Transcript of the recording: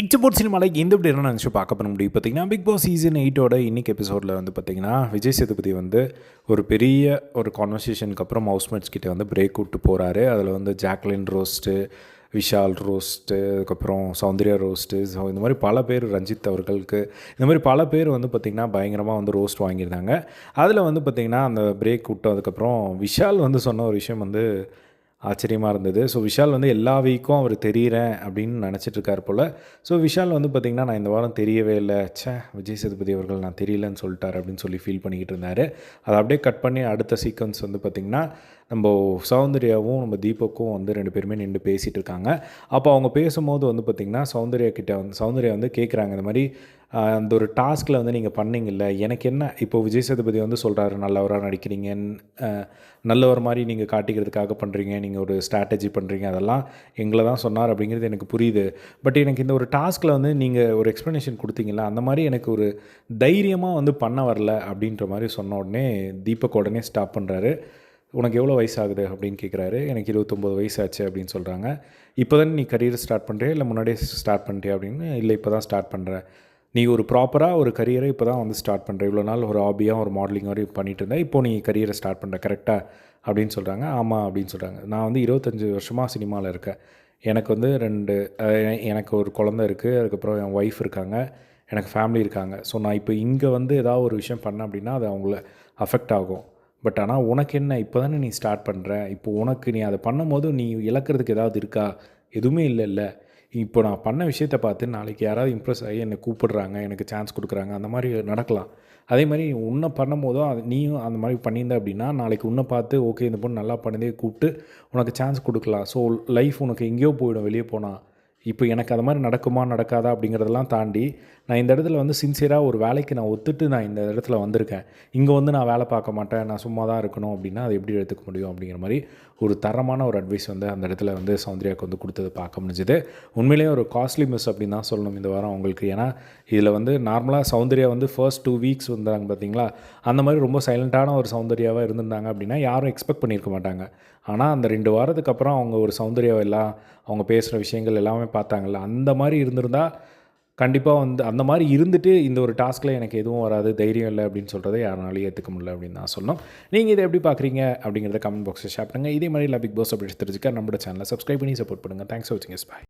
It's சினிமாவில் எந்த எப்படி என்ன நினச்சி பார்க்க பண்ண முடியும்? பார்த்தீங்கன்னா பிக் பாஸ் சீசன் எயிட்டோட இன்னைக்கு எபிசோடில் வந்து பார்த்தீங்கன்னா விஜய் சேதுபதி வந்து ஒரு பெரிய ஒரு கான்வர்சேஷனுக்கு அப்புறம் ஹவுஸ்மேட்ஸ் கிட்டே வந்து பிரேக் விட்டு போகிறாரு அதில் வந்து ஜாக்லின் ரோஸ்ட்டு விஷால் ரோஸ்ட்டு அதுக்கப்புறம் சௌந்தர்யா ரோஸ்ட்டு ஸோ இந்த மாதிரி பல பேர் ரஞ்சித் அவர்களுக்கு இந்த மாதிரி பல பேர் வந்து பார்த்திங்கன்னா பயங்கரமாக வந்து ரோஸ்ட் வாங்கியிருந்தாங்க. அதில் வந்து பார்த்திங்கன்னா அந்த பிரேக் விட்டதுக்கப்புறம் விஷால் வந்து சொன்ன ஒரு விஷயம் வந்து ஆச்சரியமாக இருந்தது. ஸோ விஷால் வந்து எல்லா வீக்கும் அவர் தெரியிறேன் அப்படின்னு நினச்சிட்டு இருக்கார் போல். ஸோ விஷால் வந்து பார்த்திங்கன்னா நான் இந்த வாரம் தெரியவே இல்லை. ச்சே விஜய் சேதுபதி அவர்கள் நான் தெரியலன்னு சொல்லிட்டார் அப்படின்னு சொல்லி ஃபீல் பண்ணிக்கிட்டு இருந்தார். அதை அப்படியே கட் பண்ணி அடுத்த சீக்வன்ஸ் வந்து பார்த்திங்கன்னா நம்ம சௌந்தர்யாவும் நம்ம தீபக்கும் வந்து ரெண்டு பேருமே நின்று பேசிகிட்டு இருக்காங்க அப்போ அவங்க பேசும்போது வந்து பார்த்திங்கன்னா சௌந்தர்யா கிட்டே வந்து சௌந்தர்யா வந்து கேட்குறாங்க இந்த மாதிரி அந்த ஒரு டாஸ்கில் வந்து நீங்கள் பண்ணீங்கல்ல எனக்கு என்ன இப்போ விஜய் சேதுபதி வந்து சொல்கிறாரு நல்லவராக நடிக்கிறீங்க நல்லவர் மாதிரி நீங்கள் காட்டிக்கிறதுக்காக பண்ணுறீங்க நீங்கள் ஒரு ஸ்ட்ராட்டஜி பண்ணுறீங்க அதெல்லாம் எங்களை தான் சொன்னார் அப்படிங்கிறது எனக்கு புரியுது. பட் எனக்கு இந்த ஒரு டாஸ்கில் வந்து நீங்கள் ஒரு எக்ஸ்ப்ளனேஷன் கொடுத்தீங்களா அந்த மாதிரி எனக்கு ஒரு தைரியமாக வந்து பண்ண வரல அப்படின்ற மாதிரி சொன்ன உடனே தீபக் உடனே ஸ்டாப் பண்ணுறாரு உனக்கு எவ்வளோ வயசாகுது? அப்படின்னு கேட்குறாரு எனக்கு இருபத்தொம்போது வயசு ஆச்சு அப்படின்னு சொல்கிறாங்க இப்போ தான் நீ கரியர் ஸ்டார்ட் பண்ணுறியா இல்லை முன்னாடியே ஸ்டார்ட் பண்ணிட்டியா அப்படின்னு. இல்லை இப்போ தான் ஸ்டார்ட் பண்ணுறேன் நீ ஒரு ப்ராப்பராக ஒரு கரியரை இப்போ தான் வந்து ஸ்டார்ட் பண்ணுற இவ்வளோ நாள் ஒரு ஹாபியாக ஒரு மாடலிங் மாதிரி பண்ணிட்டு இருந்தேன். இப்போ நீ கரியரை ஸ்டார்ட் பண்ணுற கரெக்டாக அப்படின்னு சொல்கிறாங்க ஆமாம் அப்படின்னு சொல்கிறாங்க நான் வந்து இருபத்தஞ்சி வருஷமாக சினிமாவில் இருக்கேன். எனக்கு வந்து ரெண்டு எனக்கு ஒரு குழந்த இருக்குது அதுக்கப்புறம் என் ஒய்ஃப் இருக்காங்க. எனக்கு ஃபேமிலி இருக்காங்க. ஸோ நான் இப்போ இங்கே வந்து ஏதாவது ஒரு விஷயம் பண்ணேன் அப்படின்னா அது அவங்கள அஃபெக்ட் ஆகும். பட் ஆனால் உனக்கு என்ன? இப்போ தானே நீ ஸ்டார்ட் பண்ணுற இப்போ உனக்கு நீ அதை பண்ணும்போது நீ இழக்கிறதுக்கு ஏதாவது இருக்கா? எதுவுமே இல்லை இல்லை இப்போ நான் பண்ண விஷயத்த பார்த்து நாளைக்கு யாராவது இம்ப்ரெஸ் ஆகி என்னை கூப்பிடுறாங்க எனக்கு சான்ஸ் கொடுக்குறாங்க அந்த மாதிரி நடக்கலாம். அதே மாதிரி உன்னை பண்ணும் போதும் அது நீயும் அந்த மாதிரி பண்ணியிருந்த அப்படின்னா நாளைக்கு உன்னை பார்த்து ஓகே இந்த பொண்ணு நல்லா பண்ணதே கூப்பிட்டு உனக்கு சான்ஸ் கொடுக்கலாம். ஸோ லைஃப் உனக்கு எங்கேயோ போயிடும் வெளியே போனால் இப்போ எனக்கு அது மாதிரி நடக்குமா நடக்காதா அப்படிங்கிறதெல்லாம் தாண்டி நான் இந்த இடத்துல வந்து சின்சியராக ஒரு வேலைக்கு நான் ஒத்துட்டு நான் இந்த இடத்துல வந்திருக்கேன். இங்கே வந்து நான் வேலை பார்க்க மாட்டேன் நான் சும்மா தான் இருக்கணும் அப்படின்னா அதை எப்படி எடுத்துக்க முடியும் அப்படிங்கிற மாதிரி ஒரு தரமான ஒரு அட்வைஸ் வந்து அந்த இடத்துல வந்து சௌந்தர்யாவுக்கு வந்து கொடுத்தது பார்க்க முடிஞ்சுது. உண்மையிலேயே ஒரு காஸ்ட்லி மிஸ் அப்படின்னு தான் சொல்லணும் இந்த வாரம் அவங்களுக்கு. ஏன்னா இதில் வந்து நார்மலாக சௌந்தர்யா வந்து ஃபர்ஸ்ட் டூ வீக்ஸ் வந்தாங்க பார்த்தீங்களா? அந்த மாதிரி ரொம்ப சைலண்ட்டான ஒரு சௌந்தர்யாவாக இருந்திருந்தாங்க அப்படின்னா யாரும் எக்ஸ்பெக்ட் பண்ணியிருக்க மாட்டாங்க. ஆனால் அந்த ரெண்டு வாரத்துக்கு அப்புறம் அவங்க ஒரு சௌந்தர்யாவை எல்லாம் அவங்க பேசுகிற விஷயங்கள் எல்லாமே பார்த்தாங்கல்ல. அந்த மாதிரி இருந்திருந்தா கண்டிப்பாக வந்து அந்த மாதிரி இருந்துட்டு இந்த ஒரு டாஸ்கில் எனக்கு எதுவும் வராது தைரியம் இல்லை அப்படின்னு சொல்கிறத யாருனாலும் ஏற்றுக்க முடியல அப்படின்னு நான் சொன்னோம் நீங்கள் இதை எப்படி பார்க்குறீங்க அப்படிங்கிறத கமெண்ட் பாக்ஸில் ஷேர் பண்ணுங்கள் இதே மாதிரி இல்லை பிக் பாஸ் அப்படி தெரிஞ்சுக்க நம்மளோட சேனலை சப்ஸ்கிரைப் பண்ணி சப்போர்ட் பண்ணுங்கள் தேங்க்ஸ் ஃபார் வாட்சிங் எஸ் பாய்